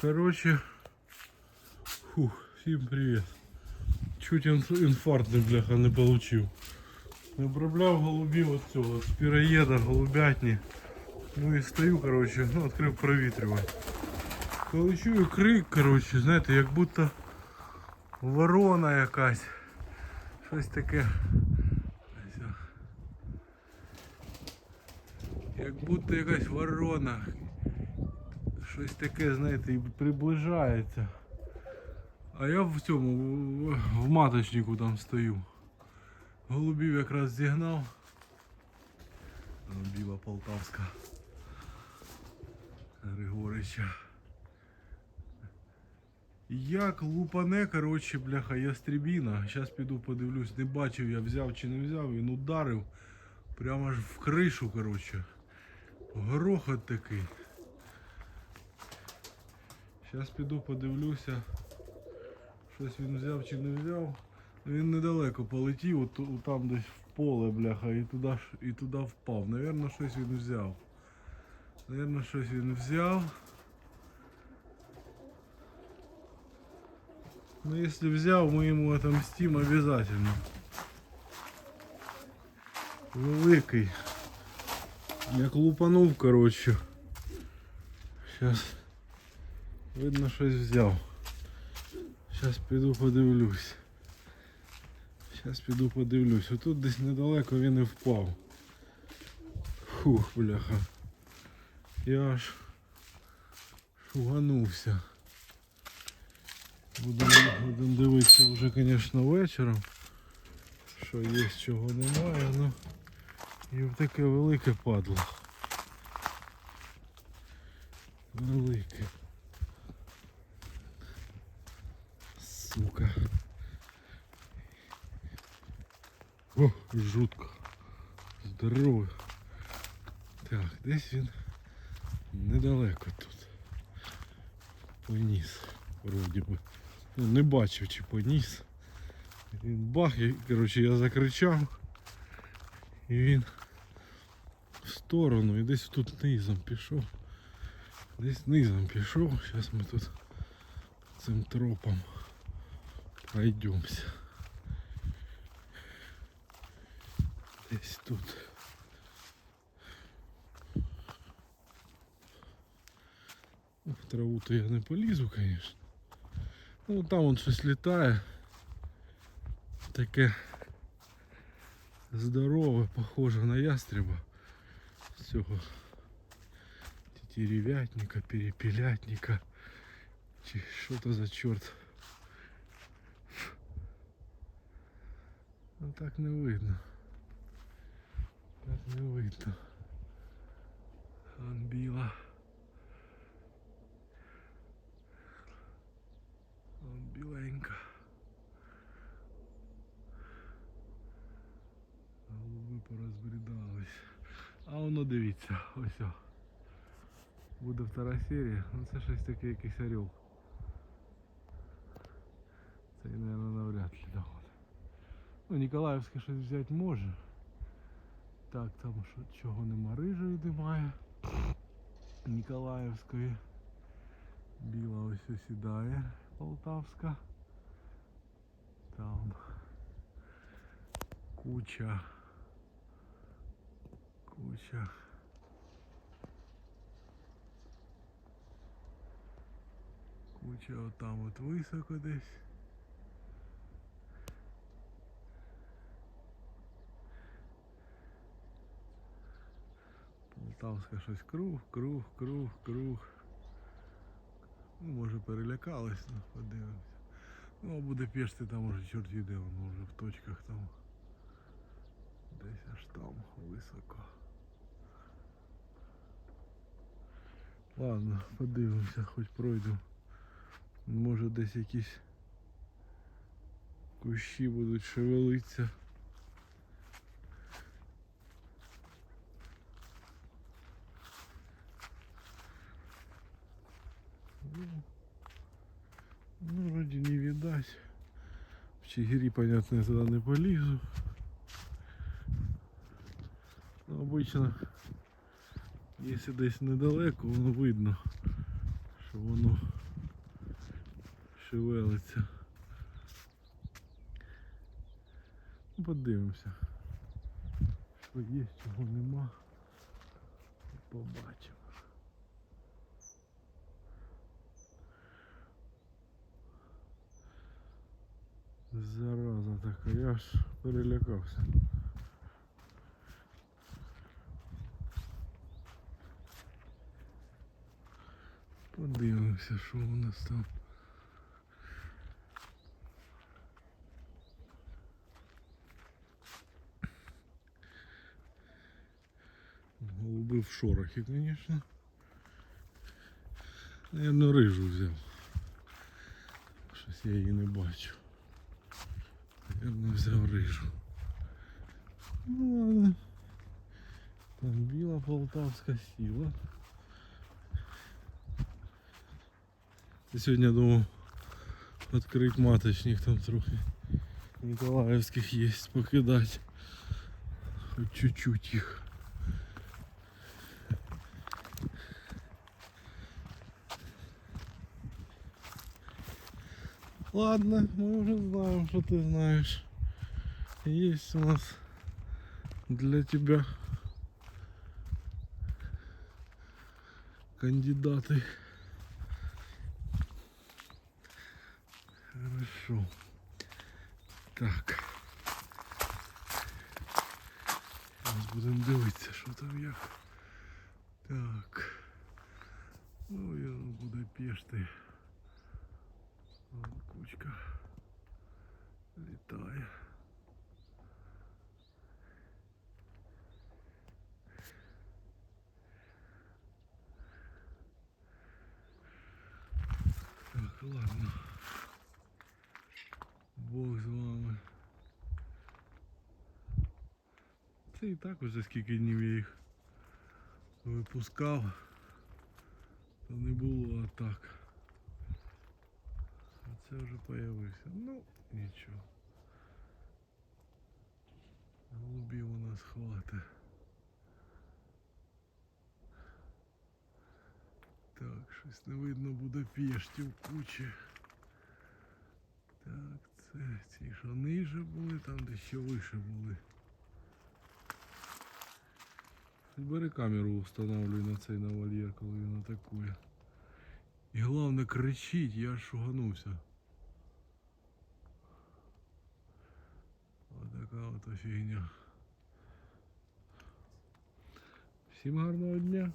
Короче, фух, всім привіт. Чуть інфаркт, бляха, не получив. Обробляв голубів от цього, з піроєда, голубятні. Ну і стою, короче, ну, відкрив провітрювати. Коли чую крик, короче, знаєте, як будто ворона якась. Щось таке. Як будто якась ворона. Щось таке, знаєте, і приближається. А я в цьому, в, маточнику там стою. Голубів якраз зігнав. Біла Полтавська. Григорича. Як лупане, коротше, бляха, ястребіна. Зараз піду подивлюсь, не бачив я взяв чи не взяв, він ударив. Прямо аж в кришу, коротше. Грохот такий. Зараз піду подивлюся. Щось він взяв чи не взяв. Він недалеко полетів, от, от там десь в поле, бляха, і туди, ж- і туди впав. Навірно, щось він взяв. Навірно, щось він взяв. Ну, якщо взяв, ми йому отомстим обязательно. Великий. Як лупанув, коротше. Зараз Видно щось взяв. Зараз піду подивлюсь. Зараз піду подивлюсь. Отут десь недалеко він і впав. Фух, бляха. Я аж шуганувся. Будемо будем дивитися вже, звісно, вечором. Що є, чого немає, ну і в таке велике падло. Велике. О, жутко. Здоровий. Так, десь він недалеко тут. Поніс, вроді би. Ну, не бачив чи поніс. Він бах, і, коротше, я закричав. І він в сторону і десь тут низом пішов. Десь низом пішов. Зараз ми тут цим тропом пройдемся. Десь тут. Ну, В траву-то я не полізу, звісно. Ну там он щось літає. Таке здорове, похоже на ястреба. З цього тетеревятника, перепелятника. Чи що то за чорт. Ну так не видно. Так не видно. Он біла. Он біленька. Голуби порозбрідались. А воно дивіться, ось. о. Буде втора серія. Ну це щось таке якийсь орел. Це, мабуть, навряд ли да, от. Ну, Ніколаївське щось взяти може. Так, там що, чого нема рижої немає. Ніколаївської. Біла ось осідає. Полтавська. Там куча. Куча. Куча отам от високо десь. Полтавська щось круг, круг, круг, круг. Ну, може перелякались, ну, подивимося. Ну, а буде пішти там уже чорт їде, воно вже в точках там. Десь аж там високо. Ладно, подивимося, хоч пройду. Може десь якісь кущі будуть шевелитися. Ну, ну, вроде не видать. В Чигири, понятно, я туда не полезу. Но обычно, если десь недалеко, воно видно, що воно шевелиться. Ну, Подивимося. Що є, чого нема. Побачимо. Зараза така, я аж перелякався. Подивимося, що у нас там. Голуби в шорохі, звісно. Наверно, рижу взяв. Щось я її не бачу. Наверно, взяв рижу. Ну ладно. Там біла полтавська сіла. Я сьогодні думав відкрити маточник там трохи. Ніколаївських є покидати. Хоч чуть-чуть їх. Ладно, мы уже знаем, что ты знаешь. Есть у нас для тебя кандидаты. Хорошо. Так. Зараз будемо дивитися, що там як. Так. Ну, я буде пішти. Кучка літає. Так, ладно. Бог з вами. Це і так уже скільки днів я їх випускав. То не було атак. Це вже появився. Ну, нічого. Голубів у нас хватить. Так, щось не видно буде пєштів кучі. Так, це ці, що ниже були, там де ще вище були. Бери камеру встановлюй на цей на вольєр, коли він атакує. І головне кричить, я шуганувся. Отака от фігня. Всім гарного дня.